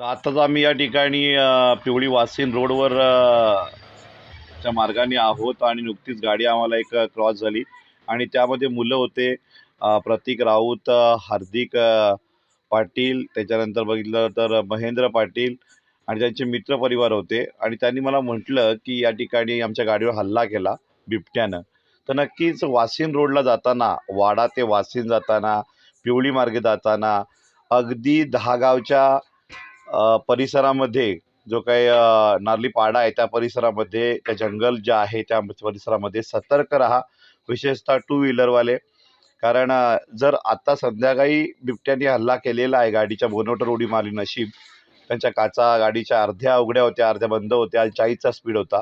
तर आताच आम्ही या ठिकाणी पिवळी वासिन रोडवर च्या मार्गाने आहोत आणि नुकतीच गाडी आम्हाला एक क्रॉस झाली. आणि त्यामध्ये मुलं होते प्रतीक राऊत हार्दिक पाटील त्याच्यानंतर बघितलं तर महेंद्र पाटील आणि त्यांचे मित्रपरिवार होते. आणि त्यांनी मला म्हटलं की या ठिकाणी आमच्या गाडीवर हल्ला केला बिबट्यानं. तर नक्कीच वासिन रोडला जाताना वाडा ते वासिन जाताना पिवळी मार्गे जाताना अगदी दहागावच्या परिसरामध्ये जो काही नारली पाडा आहे त्या परिसरामध्ये त्या जंगल जे आहे त्या परिसरामध्ये सतर्क राहा. विशेषतः टू व्हीलरवाले कारण जर आता संध्याकाळी बिबट्यांनी हल्ला केलेला आहे गाडीच्या बोनोटर उडी मारली नशीब. त्यांच्या काचा गाडीच्या अर्ध्या उघड्या होत्या अर्ध्या बंद होत्या चाळीसचा स्पीड होता.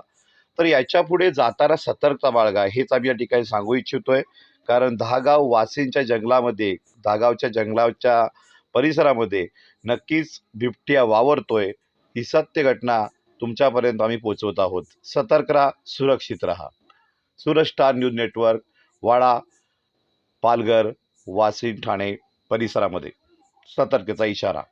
तर याच्यापुढे जाताना सतर्कता बाळगा. हेच आम्ही या ठिकाणी सांगू इच्छितोय. कारण दहागाव वासींच्या जंगलामध्ये दहागावच्या जंगलाच्या परिसरामध्ये नक्कीच बिबट्या वावरतोय ही सत्य घटना तुमच्यापर्यंत आम्ही पोहोचवत आहोत. सतर्क राहा सुरक्षित राहा. Suraj star news network Wada Palghar Washim Thane परिसरामध्ये. सतर्कचा इशारा.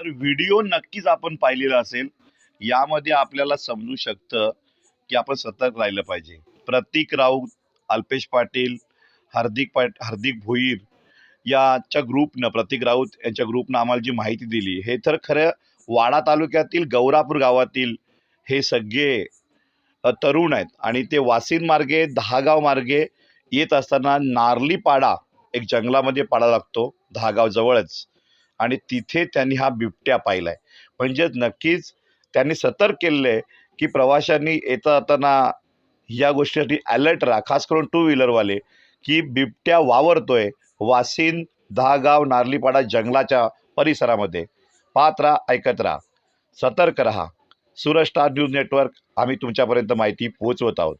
तर व्हिडिओ नक्कीच आपण पाहिलेला असेल. यामध्ये आपल्याला समजू शकतं की आपण सतर्क राहिलं पाहिजे. प्रतीक राऊत अल्पेश पाटील हार्दिक पाट हार्दिक भोईर याच्या ग्रुपनं प्रतीक राऊत यांच्या ग्रुपनं आम्हाला जी माहिती दिली हे तर खरं वाडा तालुक्यातील गौरापूर गावातील हे सगळे तरुण आहेत. आणि ते वासिन मार्गे दहागाव मार्गे येत असताना नारली पाडा एक जंगलामध्ये पाडा लागतो दहागाव जवळच. आणि तिथे त्यांनी हा बिबट्या पाहिला आहे म्हणजेच नक्कीच त्यांनी सतर्क केलेलं आहे की प्रवाशांनी येता जाताना या गोष्टीसाठी अलर्ट राहा. खास करून टू व्हीलरवाले की बिबट्या वावरतोय वासिन दहागाव नारलीपाडा जंगलाच्या परिसरामध्ये. पाहत राहा ऐकत राहा. सतर्क राहा. Suraj star news network. आम्ही तुमच्यापर्यंत माहिती पोहोचवत आहोत.